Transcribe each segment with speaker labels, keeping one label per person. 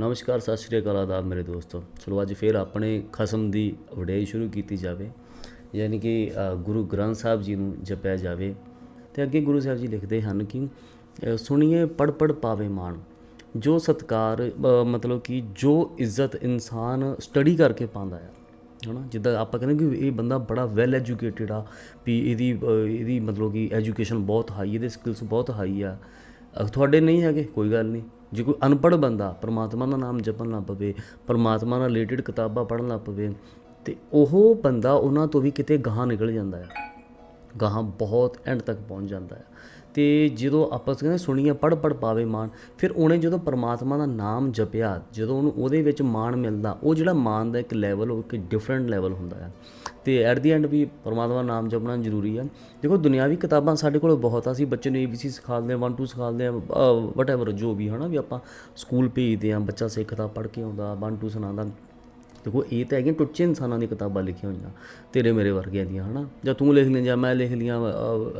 Speaker 1: ਨਮਸਕਾਰ, ਸਤਿ ਸ਼੍ਰੀ ਅਕਾਲ ਆਦਾਬ ਮੇਰੇ ਦੋਸਤੋ। ਚਲੋ ਅੱਜ ਫੇਰ ਆਪਣੇ ਖਸਮ ਦੀ ਵਡਿਆਈ ਸ਼ੁਰੂ ਕੀਤੀ ਜਾਵੇ, ਯਾਨੀ ਕਿ ਗੁਰੂ ਗ੍ਰੰਥ ਸਾਹਿਬ ਜੀ ਨੂੰ ਜਪਿਆ ਜਾਵੇ। ਤੇ ਅੱਗੇ ਗੁਰੂ ਸਾਹਿਬ ਜੀ ਲਿਖਦੇ ਹਨ ਕਿ ਸੁਣੀਏ ਪੜ ਪੜ ਪਾਵੇ ਮਾਣ। ਜੋ ਸਤਕਾਰ ਮਤਲਬ ਕਿ ਜੋ ਇੱਜ਼ਤ ਇਨਸਾਨ ਸਟੱਡੀ ਕਰਕੇ ਪਾਉਂਦਾ ਆ, ਹਨਾ? ਜਿੱਦਾਂ ਆਪਾਂ ਕਹਿੰਦੇ ਕਿ ਇਹ ਬੰਦਾ ਬੜਾ ਵੈਲ ਐਜੂਕੇਟਿਡ ਆ, ਵੀ ਇਹਦੀ ਇਹਦੀ ਮਤਲਬ ਕਿ ਐਜੂਕੇਸ਼ਨ ਬਹੁਤ ਹਾਈ ਇਹਦੇ ਸਕਿੱਲਸ ਬਹੁਤ ਹਾਈ ਆ। ਤੁਹਾਡੇ ਨਹੀਂ ਹੈਗੇ? ਕੋਈ ਗੱਲ ਨਹੀਂ। ਜੇ ਕੋਈ ਅਨਪੜ੍ਹ ਬੰਦਾ ਪਰਮਾਤਮਾ ਦਾ ਨਾਮ ਜਪਣ ਲੱਗ ਪਵੇ, ਪਰਮਾਤਮਾ ਨਾਲ ਰਿਲੇਟਡ ਕਿਤਾਬਾਂ ਪੜ੍ਹਨ ਲੱਗ ਪਵੇ, ਤੇ ਉਹ ਬੰਦਾ ਉਹਨਾਂ ਤੋਂ ਵੀ ਕਿਤੇ ਗਾਹਾਂ ਨਿਕਲ ਜਾਂਦਾ ਹੈ ਗਾਹਾਂ ਬਹੁਤ ਐਂਡ ਤੱਕ ਪਹੁੰਚ ਜਾਂਦਾ ਹੈ ਤੇ ਜਦੋਂ ਆਪਾਂ ਕਹਿੰਦੇ ਸੁਣੀਆਂ ਪੜ ਪੜ ਪਾਵੇ ਮਾਣ, ਫਿਰ ਉਹਨੇ ਜਦੋਂ ਪਰਮਾਤਮਾ ਦਾ ਨਾਮ ਜਪਿਆ, ਜਦੋਂ ਉਹਨੂੰ ਉਹਦੇ ਵਿੱਚ ਮਾਣ ਮਿਲਦਾ, ਉਹ ਜਿਹੜਾ ਮਾਣ ਦਾ ਇੱਕ ਲੈਵਲ ਉਹ ਇੱਕ ਡਿਫਰੈਂਟ ਲੈਵਲ ਹੁੰਦਾ ਹੈ ਤੇ ਐਟ ਦੀ ਐਂਡ ਵੀ ਪਰਮਾਤਮਾ ਨਾਮ ਜਪਣਾ ਜ਼ਰੂਰੀ ਆ। ਦੇਖੋ, ਦੁਨਿਆਵੀ ਕਿਤਾਬਾਂ ਸਾਡੇ ਕੋਲ ਬਹੁਤ ਆ। ਅਸੀਂ ਬੱਚੇ ਨੂੰ ABC ਸਿਖਾਉਂਦੇ ਆ 1 2 ਸਿਖਾਉਂਦੇ ਆ ਵਟਐਵਰ ਜੋ ਵੀ, ਹਨਾ ਵੀ ਆਪਾਂ ਸਕੂਲ ਭੇਜਦੇ ਆ, ਬੱਚਾ ਸਿੱਖਦਾ ਪੜ੍ਹ ਕੇ ਆਉਂਦਾ 1 2 ਸੁਣਾਉਂਦਾ। ਦੇਖੋ, ਇਹ ਤਾਂ ਹੈਗੀਆਂ ਟੁੱਚੇ ਇਨਸਾਨਾਂ ਦੀਆਂ ਕਿਤਾਬਾਂ ਲਿਖੀਆਂ ਹੋਈਆਂ, ਤੇਰੇ ਮੇਰੇ ਵਰਗਿਆਂ ਦੀਆਂ, ਹਨਾ। ਜਾਂ ਤੂੰ ਲਿਖ ਲਈ ਜਾਂ ਮੈਂ ਲਿਖ ਲੀਆਂ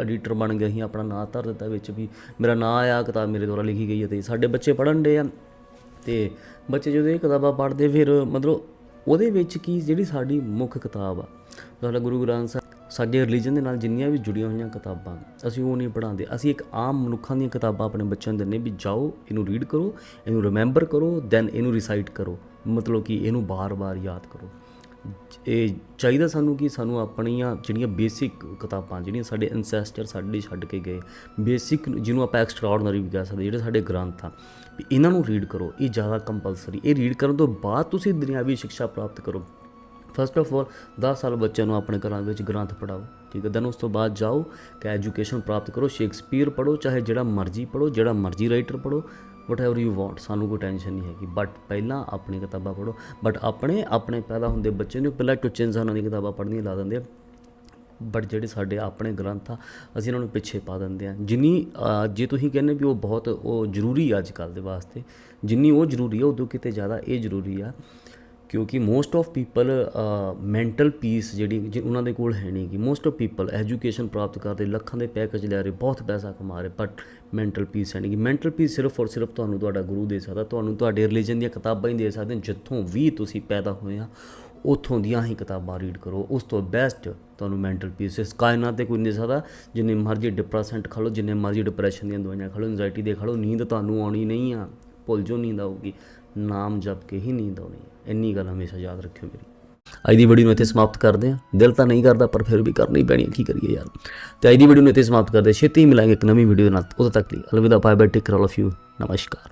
Speaker 1: ਐਡੀਟਰ ਬਣ ਗਿਆ ਸੀ, ਆਪਣਾ ਨਾਂ ਧਰ ਦਿੱਤਾ ਵਿੱਚ ਵੀ, ਮੇਰਾ ਨਾਂ ਆਇਆ, ਕਿਤਾਬ ਮੇਰੇ ਦੁਆਰਾ ਲਿਖੀ ਗਈ ਹੈ ਤੇ ਸਾਡੇ ਬੱਚੇ ਪੜ੍ਹਨ ਦੇ ਆ। ਤੇ ਬੱਚੇ ਜਦੋਂ ਇਹ ਕਿਤਾਬਾਂ ਪੜ੍ਹਦੇ, ਫਿਰ ਮਤਲਬ ਉਹਦੇ ਵਿੱਚ ਕੀ ਜਿਹੜੀ ਸਾਡੀ ਮੁੱਖ ਕਿਤਾਬ ਆ, ਸਾਡਾ ਗੁਰੂ ਗ੍ਰੰਥ ਸਾਹਿਬ, ਸਾਡੇ ਰਿਲੀਜਨ ਦੇ ਨਾਲ ਜਿੰਨੀਆਂ ਵੀ ਜੁੜੀਆਂ ਹੋਈਆਂ ਕਿਤਾਬਾਂ, ਅਸੀਂ ਉਹ ਨਹੀਂ ਪੜ੍ਹਾਉਂਦੇ। ਅਸੀਂ ਇੱਕ ਆਮ ਮਨੁੱਖਾਂ ਦੀਆਂ ਕਿਤਾਬਾਂ ਆਪਣੇ ਬੱਚਿਆਂ ਨੂੰ ਦਿੰਦੇ ਵੀ ਜਾਓ, ਇਹਨੂੰ ਰੀਡ ਕਰੋ, ਇਹਨੂੰ ਰਿਮੈਂਬਰ ਕਰੋ ਦੈਨ ਇਹਨੂੰ ਰਿਸਾਈਟ ਕਰੋ। ਮਤਲਬ ਕਿ ਇਹਨੂੰ ਬਾਰ-ਬਾਰ ਯਾਦ ਕਰੋ। ਇਹ ਚਾਹੀਦਾ ਸਾਨੂੰ ਕਿ ਸਾਨੂੰ ਆਪਣੀਆਂ ਜਿਹੜੀਆਂ ਬੇਸਿਕ ਕਿਤਾਬਾਂ, ਜਿਹੜੀਆਂ ਸਾਡੇ ਐਨਸੈਸਟਰ ਸਾਡੇ ਲਈ ਛੱਡ ਕੇ ਗਏ ਬੇਸਿਕ ਜਿਹਨੂੰ ਆਪਾਂ ਐਕਸਟਰਾ ਐਕਸਟਰਾਆਰਡਨਰੀ ਵੀ ਕਹਿ ਸਕਦੇ ਜਿਹੜੇ ਸਾਡੇ ਗ੍ਰੰਥ ਆ, ਵੀ ਇਹਨਾਂ ਨੂੰ ਰੀਡ ਕਰੋ, ਇਹ ਜ਼ਿਆਦਾ ਕੰਪਲਸਰੀ ਇਹ ਰੀਡ ਕਰਨ ਤੋਂ ਬਾਅਦ ਤੁਸੀਂ ਦੁਨਿਆਵੀ ਸਿੱਖਿਆ ਪ੍ਰਾਪਤ ਕਰੋ। ਫਸਟ ਆਫ ਆਲ 10 ਸਾਲ ਬੱਚਿਆਂ ਨੂੰ ਆਪਣੇ ਘਰਾਂ ਵਿੱਚ ਗ੍ਰੰਥ ਪੜਾਓ ਠੀਕ ਹੈ ਦੈਨ ਉਸ ਤੋਂ ਬਾਅਦ ਜਾਓ, ਕਿ ਐਜੂਕੇਸ਼ਨ ਪ੍ਰਾਪਤ ਕਰੋ ਸ਼ੇਕਸਪੀਅਰ ਪੜੋ ਚਾਹੇ ਜਿਹੜਾ ਮਰਜ਼ੀ ਪੜੋ ਜਿਹੜਾ ਮਰਜ਼ੀ ਰਾਈਟਰ ਪੜੋ ਵਟ ਐਵਰ ਯੂ ਵਾਂਟ ਸਾਨੂੰ ਕੋਈ ਟੈਨਸ਼ਨ ਨਹੀਂ ਹੈਗੀ। ਬਟ ਪਹਿਲਾਂ ਆਪਣੀ ਕਿਤਾਬਾਂ ਪੜੋ ਬਟ ਆਪਣੇ ਆਪਣੇ ਪੈਦਾ ਹੁੰਦੇ ਬੱਚੇ ਨੂੰ ਪਹਿਲਾਂ ਟੁੱਚੇ ਇਨਸਾਨਾਂ ਦੀ ਕਿਤਾਬਾਂ ਪੜ੍ਹਨੀਆਂ ਲਾ ਦਿੰਦੇ ਆ। ਬਟ ਜਿਹੜੇ ਸਾਡੇ ਆਪਣੇ ਗ੍ਰੰਥ ਆ, ਅਸੀਂ ਇਹਨਾਂ ਨੂੰ ਪਿੱਛੇ ਪਾ ਦਿੰਦੇ ਆ। ਜਿੰਨੀ ਜੇ ਤੁਸੀਂ ਕਹਿੰਦੇ ਵੀ ਉਹ ਬਹੁਤ, ਉਹ ਜ਼ਰੂਰੀ ਆ ਅੱਜ ਕੱਲ੍ਹ ਦੇ ਵਾਸਤੇ, ਜਿੰਨੀ ਉਹ ਜ਼ਰੂਰੀ ਆ, ਉਦੋਂ ਕਿਤੇ ਜ਼ਿਆਦਾ ਇਹ ਜ਼ਰੂਰੀ ਆ ਕਿਉਂਕਿ most of people mental peace ਜਿਹੜੀ ਜੇ ਉਹਨਾਂ ਦੇ ਕੋਲ ਹੈ ਨਹੀਂ ਕਿ ਮੋਸਟ ਆਫ ਪੀਪਲ ਐਜੂਕੇਸ਼ਨ ਪ੍ਰਾਪਤ ਕਰਦੇ ਲੱਖਾਂ ਦੇ ਪੈਕੇਜ ਲੈ ਰਹੇ, ਬਹੁਤ ਪੈਸਾ ਕਮਾ ਰਹੇ ਬਟ ਮੈਂਟਲ ਪੀਸ ਹੈ ਨਹੀਂ ਕਿ ਮੈਂਟਲ ਪੀਸ ਸਿਰਫ ਔਰ ਸਿਰਫ ਤੁਹਾਨੂੰ ਤੁਹਾਡਾ ਗੁਰੂ ਦੇ ਸਕਦਾ, ਤੁਹਾਨੂੰ ਤੁਹਾਡੇ ਰਿਲੀਜਨ ਦੀਆਂ ਕਿਤਾਬਾਂ ਹੀ ਦੇ ਸਕਦੇ ਜਿੱਥੋਂ ਵੀ ਤੁਸੀਂ ਪੈਦਾ ਹੋਏ ਆ, ਉਥੋਂ ਦੀਆਂ ਹੀ ਕਿਤਾਬਾਂ ਰੀਡ ਕਰੋ। ਉਸ ਤੋਂ ਬੈਸਟ ਤੁਹਾਨੂੰ ਮੈਂਟਲ ਪੀਸ ਇਸ ਕਾਇਨਾਤ ਤੇ ਕੋਈ ਨਹੀਂ ਦੇ ਸਕਦਾ। ਜਿੰਨੇ ਮਰਜ਼ੀ ਡਿਪਰੈਸੈਂਟ ਖਾ ਲਓ, ਜਿੰਨੇ ਮਰਜ਼ੀ ਡਿਪਰੈਸ਼ਨ ਦੀਆਂ ਦਵਾਈਆਂ ਖਾ ਲਓ ਐਂਜ਼ਾਈਟੀ ਦੇ ਖਾ ਲਓ, ਨੀਂਦ ਤੁਹਾਨੂੰ ਆਉਣੀ ਨਹੀਂ ਆ। ਭੁੱਲ ਜੋ ਨੀਂਦ ਆਊਗੀ। ਨਾਮ ਜਪ ਕੇ ਹੀ ਨੀਂਦ ਆਉਣੀ ਇੰਨੀ ਗੱਲ ਹਮੇਸ਼ਾ ਯਾਦ ਰੱਖਿਓ ਮੇਰੀ। ਅੱਜ ਦੀ ਵੀਡੀਓ ਨੂੰ ਇੱਥੇ ਸਮਾਪਤ ਕਰਦੇ ਹਾਂ। ਦਿਲ ਤਾਂ ਨਹੀਂ ਕਰਦਾ, ਪਰ ਫਿਰ ਵੀ ਕਰਨੀ ਪੈਣੀ ਹੈ। ਕੀ ਕਰੀਏ ਯਾਰ? ਤੇ ਅੱਜ ਦੀ ਵੀਡੀਓ ਨੂੰ ਇੱਥੇ ਸਮਾਪਤ ਕਰਦੇ ਹਾਂ। ਛੇਤੀ ਹੀ ਮਿਲਾਂਗੇ ਇੱਕ ਨਵੀਂ ਵੀਡੀਓ ਦੇ ਨਾਲ। ਉਦੋਂ ਤੱਕ ਲਈ ਅਲਵਿਦਾ bye bye take care all of you ਨਮਸਕਾਰ।